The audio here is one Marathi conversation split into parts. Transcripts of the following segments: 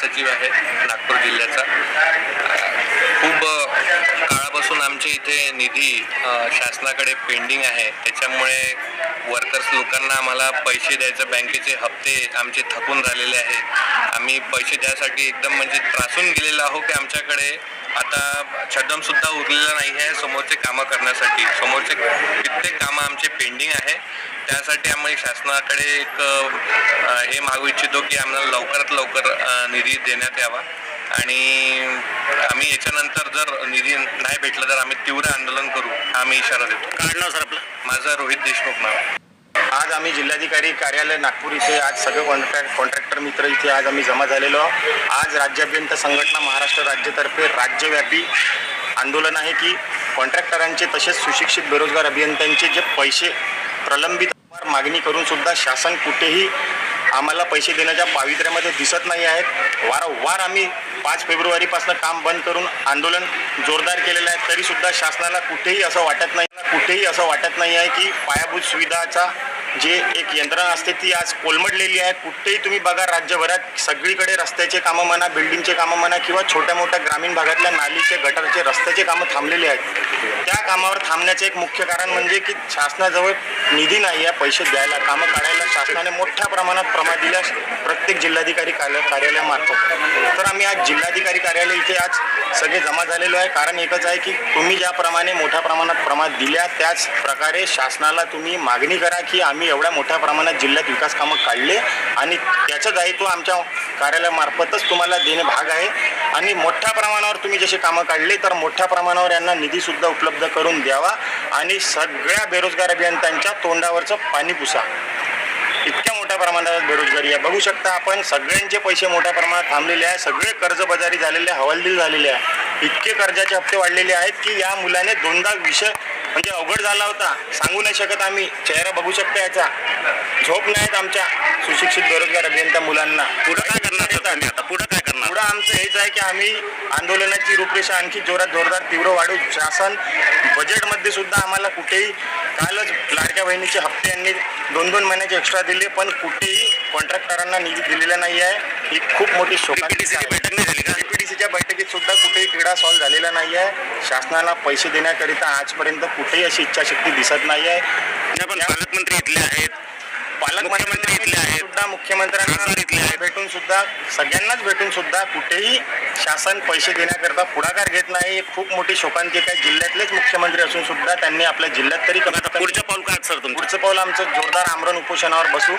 सचिव आहे नागपूर जिल्ह्याचा. खूप काळापासून आमच्या इथे निधी शासनाकडे पेंडिंग आहे. त्याच्यामुळे वर्कर्स लोकांना आम्हाला पैसे द्यायचं बँकेचे हप्ते आमचे थकून झालेले आहेत. आम्ही पैसे द्यासाठी एकदम म्हणजे त्रासून गेलेलो आहो की आमच्याकडे आता छद्म सुद्धा उरलेला नाही आहे समोरचे कामं करण्यासाठी. समोरचे कित्येक कामं आमचे पेंडिंग आहे. त्यासाठी आम्ही शासनाकडे एक हे मागू इच्छितो की आम्हाला लवकरात लवकर निधी देण्यात यावा. आणि आम्ही याच्यानंतर जर निधी नाही भेटला तर आम्ही तीव्र आंदोलन करू. हा आम्ही इशारा देतो. काय नाव सर आपलं? माझं रोहित देशमुख नाव. आज आम्ही जिल्हाधिकारी कार्यालय नागपूर इथे आज सगळे कॉन्ट्रॅक्ट कॉन्ट्रॅक्टर मित्र इथे आज आम्ही जमा झालेलो आहोत. आज राज्याभ्यंत संघटना महाराष्ट्र राज्यतर्फे राज्यव्यापी आंदोलन आहे की कॉन्ट्रॅक्टरांचे तसेच सुशिक्षित बेरोजगार अभियंत्यांचे जे पैसे प्रलंबित मागणी करून सुद्धा शासन कुठेही आम्हाला पैसे देण्याच्या पावित्र्यामध्ये दिसत नाही आहेत वारंवार आम्ही पाच फेब्रुवारीपासून काम बंद करून आंदोलन जोरदार केलेलं आहे. तरीसुद्धा शासनाला कुठेही असं वाटत नाही कुठेही असं वाटत नाही आहे की पायाभूत सुविधाचा जे एक यंत्रणा असते ती आज कोलमडलेली आहे. कुठेही तुम्ही बघा राज्यभरात सगळीकडे रस्त्याचे कामं म्हणा बिल्डिंगचे कामं म्हणा किंवा छोट्या मोठ्या ग्रामीण भागातल्या नालीचे गटारचे रस्त्याचे कामं थांबलेली आहेत. त्या कामावर थांबण्याचे एक मुख्य कारण म्हणजे की शासनाजवळ निधी नाही आहे पैसे द्यायला. कामं काढायला शासनाने मोठ्या प्रमाणात प्रमा दिल्या प्रत्येक जिल्हाधिकारी कार्य कार्यालयामार्फत. तर आम्ही आज जिल्हाधिकारी कार्यालय इथे आज सगळे जमा झालेलो आहे. कारण एकच आहे की तुम्ही ज्याप्रमाणे मोठ्या प्रमाणात प्रमाण दिल्या त्याच प्रकारे शासनाला तुम्ही मागणी करा की आम्ही एवढ्या मोठ्या प्रमाणात जिल्ह्यात विकास कामं काढले आणि त्याचं दायित्व आमच्या कार्यालयामार्फतच तुम्हाला देणे भाग आहे. आणि मोठ्या प्रमाणावर तुम्ही जसे कामं काढले तर मोठ्या प्रमाणावर यांना निधीसुद्धा उपलब्ध करून द्यावा आणि सगळ्या बेरोजगार अभियंत्यांच्या तोंडावरचं पाणी पुसा. इतक्या मोठ्या प्रमाणात बेरोजगारी आहे. बघू शकता आपण सगळ्यांचे पैसे मोठ्या प्रमाणात थांबलेले आहे. सगळे कर्जबाजारी झालेले आहे, हवालदिल झालेले आहे. इतके कर्जाचे हप्ते वाढलेले आहेत की या मुलाने दोनदा विषय म्हणजे अवघड झाला होता. सांगू नाही शकत आम्ही. चेहरा बघू शकता याचा. झोप नाहीत आमच्या सुशिक्षित बेरोजगार अभियंता मुलांना. पुढं काय करणार सर तुम्ही आता? पुढं काय करणार? पुढं आमचं हेच आहे की आम्ही आंदोलनाची रूपरेषा आणखी जोरात जोरदार तीव्र वाढू. शासन बजेटमध्ये सुद्धा आम्हाला कुठेही कालच लाडक्या बहिणीचे हप्ते यांनी दोन दोन महिन्याचे एक्स्ट्रा दिले पण कुठेही कॉन्ट्रॅक्टरांना निधी दिलेला नाही आहे ही खूप मोठी आहे. बैठक नाही झाली का? DPDCच्या बैठकीत सुद्धा कुठेही क्रीडा सॉल्व्ह झालेला नाही आहे शासनाला पैसे देण्याकरिता आजपर्यंत कुठेही अशी इच्छाशक्ती दिसत नाही आहे पण पालकमंत्री इथले आहेत. मुख्यमंत्री इथले आहेत. सुद्धा मुख्यमंत्र्यांना खासदार इथले आहेत. भेटून सुद्धा सगळ्यांनाच भेटून सुद्धा कुठेही शासन पैसे देण्याकरता पुढाकार घेत नाही. ही खूप मोठी शोकांतिका आहे. जिल्ह्यातलेच मुख्यमंत्री असून सुद्धा त्यांनी आपल्या जिल्ह्यात तरी कमीत आता कमी पुढच्या पाऊल काय सर तुमचं? पुढचं पाऊल आमचं जोरदार आमरण उपोषणावर बसू.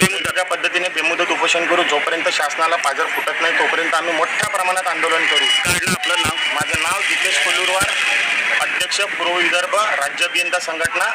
बेमुदत पद्धतीने बेमुदत उपोषण करू. जोपर्यंत शासनाला पाजर फुटत नाही तोपर्यंत आम्ही मोठ्या प्रमाणात आंदोलन करू. काढलं आपलं नाव? माझं नाव जितेश कोलूरवार अध्यक्ष पूर्व विदर्भ राज्य अभियंता संघटना.